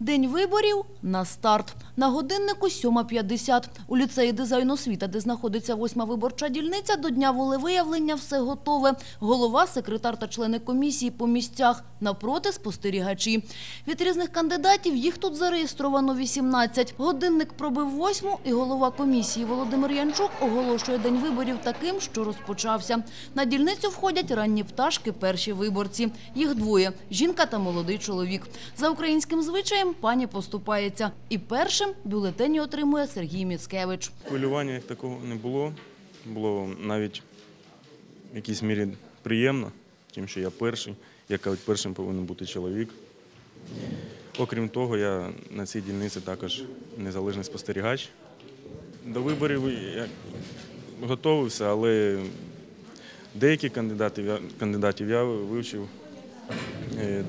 День виборів на старт. На годиннику 7.50. У ліцеї дизайну освіта, де знаходиться восьма виборча дільниця, до дня волевиявлення все готове. Голова, секретар та члени комісії по місцях. Напроти спостерігачі. Від різних кандидатів їх тут зареєстровано 18. Годинник пробив восьму, і голова комісії Володимир Янчук оголошує день виборів таким, що розпочався. На дільницю входять ранні пташки, перші виборці. Їх двоє – жінка та молодий чоловік. За українським звичаєм пані поступається. І першим бюлетені отримує Сергій Міцкевич. Хвилювання як такого не було. Було навіть в якійсь мірі приємно, тим, що я перший. Як кажуть, першим повинен бути чоловік. Окрім того, я на цій дільниці також незалежний спостерігач. До виборів я готувався, але деякі кандидатів, я- кандидатів я вивчив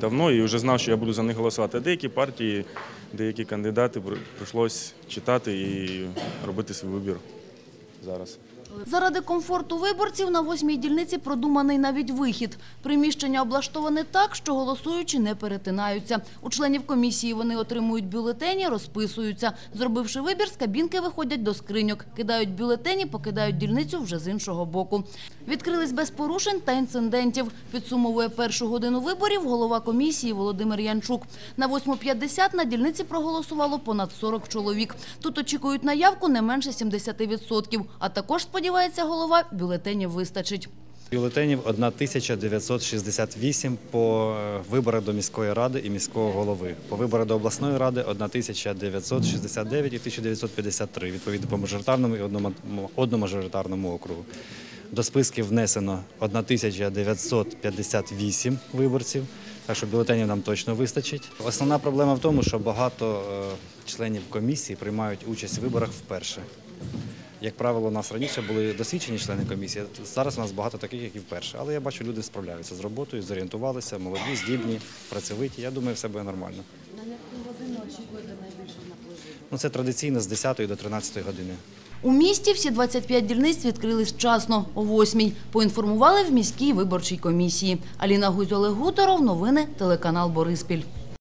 давно і вже знав, що я буду за них голосувати. Деякі партії, деякі кандидати при- прийшлось читати і робити свій вибір зараз. Заради комфорту виборців на восьмій дільниці продуманий навіть вихід. Приміщення облаштоване так, що голосуючі не перетинаються. У членів комісії вони отримують бюлетені, розписуються. Зробивши вибір, з кабінки виходять до скриньок. Кидають бюлетені, покидають дільницю вже з іншого боку. Відкрились без порушень та інцидентів. Підсумовує першу годину виборів голова комісії Володимир Янчук. На 8.50 на дільниці проголосувало понад 40 чоловік. Тут очікують на явку не менше 70%. А також, сподівається голова, бюлетенів вистачить. Бюлетенів 1968 по е, виборах до міської ради і міського голови. По виборах до обласної ради 1969 і 1953, відповідно по мажоритарному і однома- одномажоритарному округу. До списків внесено 1958 виборців, так що бюлетенів нам точно вистачить. Основна проблема в тому, що багато е, членів комісії приймають участь в виборах вперше. Як правило, у нас раніше були досвідчені члени комісії. Зараз у нас багато таких, як і вперше. Але я бачу, люди справляються з роботою, зорієнтувалися, молоді, здібні, працьовиті. Я думаю, все буде нормально. На яку годину очікуєте найбільше? Ну, це традиційно з 10 до 13 години. У місті всі 25 дільниць відкрились вчасно, о 8 Поінформували в міській виборчій комісії. Аліна Гузь, Олег Гуторов, новини, телеканал Бориспіль.